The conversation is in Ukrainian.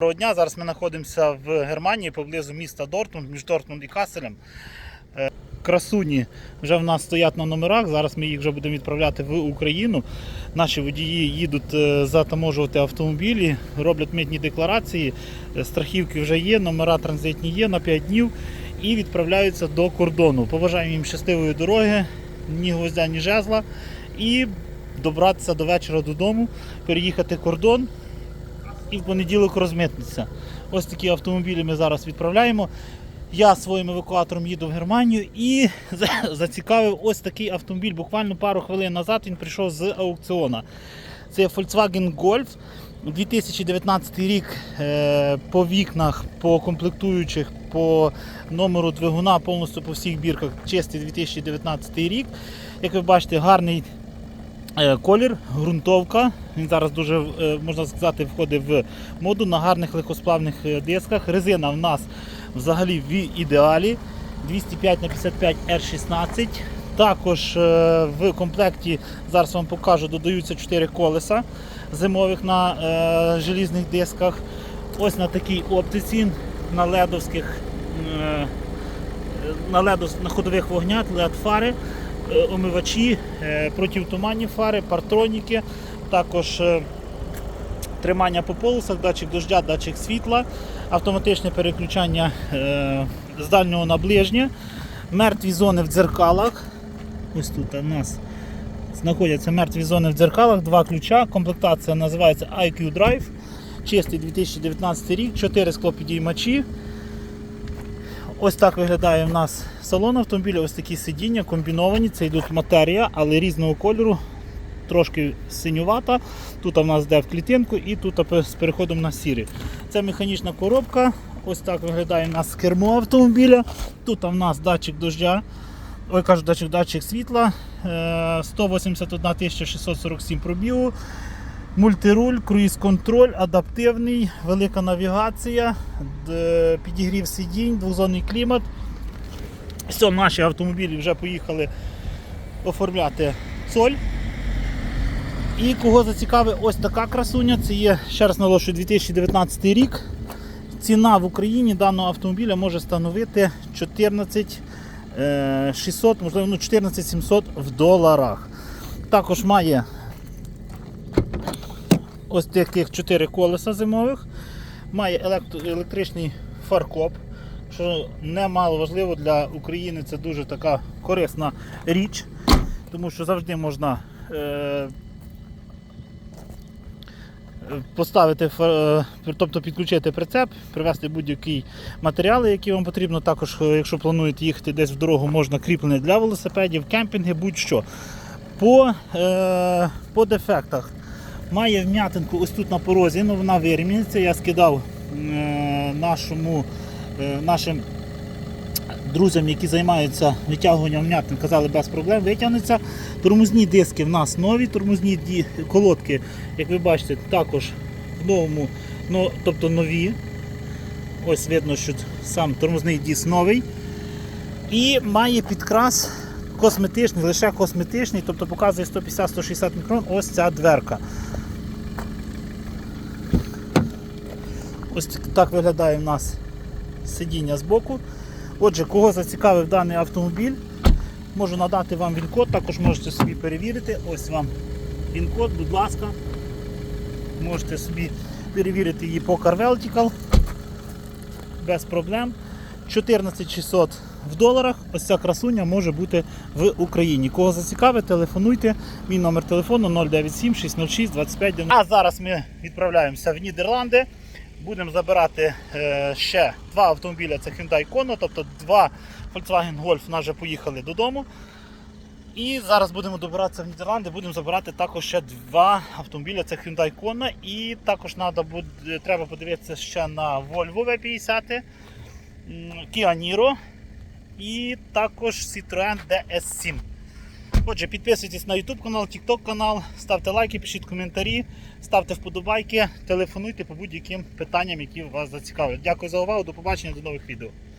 Доброго дня. Зараз ми знаходимося в Германії поблизу міста Дортмунд, між Дортмунд і Каселем. Е, Красуні вже в нас стоять на номерах. Зараз ми їх вже будемо відправляти в Україну. Наші водії їдуть е, затаможувати автомобілі, роблять митні декларації, е, страхівки вже є, номера транзитні є на 5 днів і відправляються до кордону. Побажаємо їм щасливої дороги, ні гвоздя, ні жезла. І добратися до вечора додому, переїхати кордон і в понеділок розмитниться. Ось такі автомобілі ми зараз відправляємо. Я своїм евакуатором їду в Германію і зацікавив ось такий автомобіль. Буквально пару хвилин назад він прийшов з аукціона. Це Volkswagen Golf. 2019 рік е, по вікнах, по комплектуючих, по номеру двигуна, повністю по всіх бірках чистий 2019 рік. Як ви бачите, гарний Колір, ґрунтовка. Він зараз дуже, е, можна сказати, входить в моду на гарних легкосплавних е, дисках. Резина в нас взагалі в ідеалі 205 на 55 R16. Також е, в комплекті, зараз вам покажу, додаються 4 колеса зимових на е, желізних дисках. Ось на такій оптиці, на ледовських, е, на, ледос, на ходових вогнях, led фари е, омивачі, е, противтуманні фари, партроніки, також е, тримання по полосах, датчик дождя, датчик світла, автоматичне переключання е, з дальнього на ближнє, мертві зони в дзеркалах. Ось тут у нас знаходяться мертві зони в дзеркалах, два ключа. Комплектація називається IQ Drive. Чистий 2019 рік, 4 склопідіймачі. Ось так виглядає в нас салон автомобіля, ось такі сидіння комбіновані, це йдуть матерія, але різного кольору, трошки синювата. Тут в нас йде в клітинку і тут з переходом на сірий. Це механічна коробка. Ось так виглядає у нас кермо автомобіля. Тут в нас датчик дождя. Ой, кажу, датчик, датчик світла. Е, 181 647 пробігу. Мультируль, круїз-контроль, адаптивний, велика навігація, підігрів сидінь, двозонний клімат. Все, наші автомобілі вже поїхали оформляти соль. І кого зацікавить ось така красуня, це є, ще раз наголошую, 2019 рік. Ціна в Україні даного автомобіля може становити 14 е, 600, можливо, ну, 14 700 в доларах. Також має ось таких 4 колеса зимових. Має електричний фаркоп, що немало важливо для України. Це дуже така корисна річ, тому що завжди можна е, поставити, е, тобто підключити прицеп, привезти будь-який матеріал, який вам потрібно. Також, е, якщо плануєте їхати десь в дорогу, можна кріплене для велосипедів, кемпінги, будь-що. По, е, по дефектах має вм'ятинку ось тут на порозі, ну вона вирівняється. Я скидав е, нашому, е, нашим друзям, які займаються витягуванням вм'ятин, казали без проблем, витягнеться. Тормозні диски в нас нові, тормозні колодки, як ви бачите, також в новому, ну, тобто нові. Ось видно, що сам тормозний диск новий. І має підкрас косметичний, лише косметичний, тобто показує 150-160 мікрон, ось ця дверка. Ось так виглядає в нас сидіння збоку. Отже, кого зацікавив даний автомобіль, можу надати вам він-код, також можете собі перевірити. Ось вам він-код, будь ласка. Можете собі перевірити її по CarVertical без проблем. 14600 в доларах. Ось ця красуня може бути в Україні. Кого зацікавить, телефонуйте. Мій номер телефону 097 606 25 А зараз ми відправляємося в Нідерланди. Будемо забирати е, ще два автомобіля. Це Hyundai Kona, тобто два Volkswagen Golf нас вже поїхали додому. І зараз будемо добиратися в Нідерланди, будемо забирати також ще два автомобіля. Це Hyundai Kona. І також буде, треба подивитися ще на Volvo V50, Kia Niro і також Citroen DS7. Отже, підписуйтесь на YouTube канал, TikTok канал, ставте лайки, пишіть коментарі, ставте вподобайки, телефонуйте по будь-яким питанням, які вас зацікавлять. Дякую за увагу, до побачення, до нових відео.